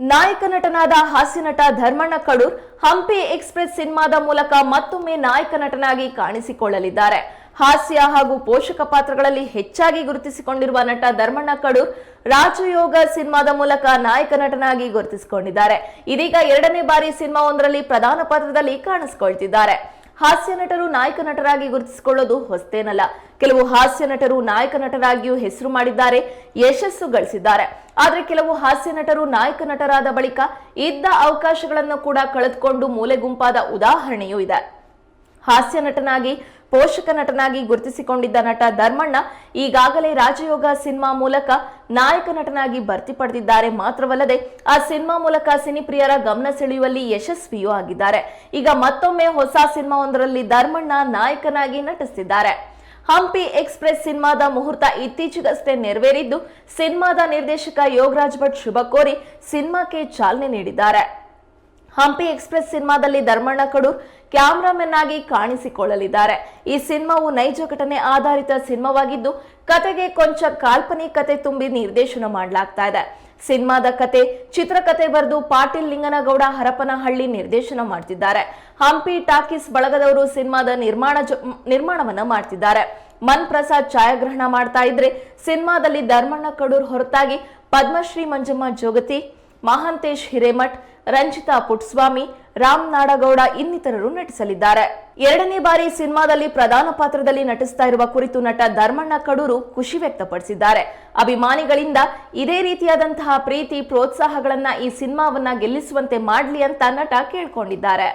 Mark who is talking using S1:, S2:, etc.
S1: ನಾಯಕ ನಟನಾದ ಹಾಸ್ಯ ನಟ ಧರ್ಮಣ್ಣ ಕಡೂರ್ ಹಂಪಿ ಎಕ್ಸ್ಪ್ರೆಸ್ ಸಿನಿಮಾದ ಮೂಲಕ ಮತ್ತೊಮ್ಮೆ ನಾಯಕ ನಟನಾಗಿ ಕಾಣಿಸಿಕೊಳ್ಳಲಿದ್ದಾರೆ. ಹಾಸ್ಯ ಹಾಗೂ ಪೋಷಕ ಪಾತ್ರಗಳಲ್ಲಿ ಹೆಚ್ಚಾಗಿ ಗುರುತಿಸಿಕೊಂಡಿರುವ ನಟ ಧರ್ಮಣ್ಣ ಕಡೂರ್ ರಾಜಯೋಗ ಸಿನಿಮಾದ ಮೂಲಕ ನಾಯಕ ನಟನಾಗಿ ಗುರುತಿಸಿಕೊಂಡಿದ್ದಾರೆ. ಇದೀಗ ಎರಡನೇ ಬಾರಿ ಸಿನಿಮಾ ಒಂದರಲ್ಲಿ ಪ್ರಧಾನ ಪಾತ್ರದಲ್ಲಿ ಕಾಣಿಸಿಕೊಳ್ತಿದ್ದಾರೆ. ಹಾಸ್ಯ ನಟರು ನಾಯಕ ನಟರಾಗಿ ಗುರುತಿಸಿಕೊಳ್ಳೋದು ಹೊಸತೇನಲ್ಲ. ಕೆಲವು ಹಾಸ್ಯ ನಟರು ನಾಯಕ ನಟರಾಗಿಯೂ ಹೆಸರು ಮಾಡಿದ್ದಾರೆ, ಯಶಸ್ಸು ಗಳಿಸಿದ್ದಾರೆ. ಆದರೆ ಕೆಲವು ಹಾಸ್ಯ ನಟರು ನಾಯಕ ನಟರಾದ ಬಳಿಕ ಇದ್ದ ಅವಕಾಶಗಳನ್ನು ಕೂಡ ಕಳೆದುಕೊಂಡು ಮೂಲೆಗುಂಪಾದ ಉದಾಹರಣೆಯೂ ಇದೆ. ಹಾಸ್ಯ ನಟನಾಗಿ ಪೋಷಕ ನಟನಾಗಿ ಗುರುತಿಸಿಕೊಂಡಿದ್ದ ನಟ ಧರ್ಮಣ್ಣ ಈಗಾಗಲೇ ರಾಜಯೋಗ ಸಿನಿಮಾ ಮೂಲಕ ನಾಯಕ ನಟನಾಗಿ ಭರ್ತಿ ಪಡೆದಿದ್ದಾರೆ. ಮಾತ್ರವಲ್ಲದೆ ಆ ಸಿನಿಮಾ ಮೂಲಕ ಸಿನಿಪ್ರಿಯರ ಗಮನ ಸೆಳೆಯುವಲ್ಲಿ ಯಶಸ್ವಿಯೂ ಆಗಿದ್ದಾರೆ. ಈಗ ಮತ್ತೊಮ್ಮೆ ಹೊಸ ಸಿನಿಮಾ ಒಂದರಲ್ಲಿ ಧರ್ಮಣ್ಣ ನಾಯಕನಾಗಿ ನಟಿಸಿದ್ದಾರೆ. ಹಂಪಿ ಎಕ್ಸ್ಪ್ರೆಸ್ ಸಿನಿಮಾದ ಮುಹೂರ್ತ ಇತ್ತೀಚೆಗಷ್ಟೇ ನೆರವೇರಿದ್ದು, ಸಿನಿಮಾದ ನಿರ್ದೇಶಕ ಯೋಗರಾಜ್ ಭಟ್ ಶುಭ ಕೋರಿ ಸಿನಿಮಾಕ್ಕೆ ಚಾಲನೆ ನೀಡಿದ್ದಾರೆ. ಹಂಪಿ ಎಕ್ಸ್ಪ್ರೆಸ್ ಸಿನಿಮಾದಲ್ಲಿ ಧರ್ಮಣ್ಣ ಕಡೂರ್ ಕ್ಯಾಮ್ರಾಮನ್ ಆಗಿ ಕಾಣಿಸಿಕೊಳ್ಳಲಿದ್ದಾರೆ. ಈ ಸಿನಿಮಾವು ನೈಜ ಘಟನೆ ಆಧಾರಿತ ಸಿನಿಮಾವಾಗಿದ್ದು, ಕತೆಗೆ ಕೊಂಚ ಕಾಲ್ಪನಿಕ ಕತೆ ತುಂಬಿ ನಿರ್ದೇಶನ ಮಾಡಲಾಗ್ತಾ ಇದೆ. ಸಿನಿಮಾದ ಕತೆ, ಚಿತ್ರಕತೆ ಬರೆದು ಪಾಟೀಲ್ ಲಿಂಗನಗೌಡ ಹರಪನಹಳ್ಳಿ ನಿರ್ದೇಶನ ಮಾಡ್ತಿದ್ದಾರೆ. ಹಂಪಿ ಟಾಕೀಸ್ ಬಳಗದವರು ಸಿನಿಮಾದ ನಿರ್ಮಾಣ ನಿರ್ಮಾಣವನ್ನ ಮಾಡ್ತಿದ್ದಾರೆ. ಮನ್ ಪ್ರಸಾದ್ ಛಾಯಾಗ್ರಹಣ ಮಾಡ್ತಾ ಇದ್ರೆ, ಸಿನಿಮಾದಲ್ಲಿ ಧರ್ಮಣ್ಣ ಕಡೂರ್ ಹೊರತಾಗಿ ಪದ್ಮಶ್ರೀ ಮಂಜಮ್ಮ ಜೋಗತಿ ಮಹಾಂತೇಶ್ ಹಿರೇಮಠ್, ರಂಜಿತಾ ಪುಟ್ಸ್ವಾಮಿ, ರಾಮ್ ನಾಡಗೌಡ ಇನ್ನಿತರರು ನಟಿಸಲಿದ್ದಾರೆ. ಎರಡನೇ ಬಾರಿ ಸಿನಿಮಾದಲ್ಲಿ ಪ್ರಧಾನ ಪಾತ್ರದಲ್ಲಿ ನಟಿಸ್ತಾ ಇರುವ ಕುರಿತು ನಟ ಧರ್ಮಣ್ಣ ಕಡೂರು ಖುಷಿ ವ್ಯಕ್ತಪಡಿಸಿದ್ದಾರೆ. ಅಭಿಮಾನಿಗಳಿಂದ ಇದೇ ರೀತಿಯಾದಂತಹ ಪ್ರೀತಿ, ಪ್ರೋತ್ಸಾಹಗಳನ್ನ ಈ ಸಿನಿಮಾವನ್ನ ಗೆಲ್ಲಿಸುವಂತೆ ಮಾಡಲಿ ಅಂತ ನಟ ಕೇಳ್ಕೊಂಡಿದ್ದಾರೆ.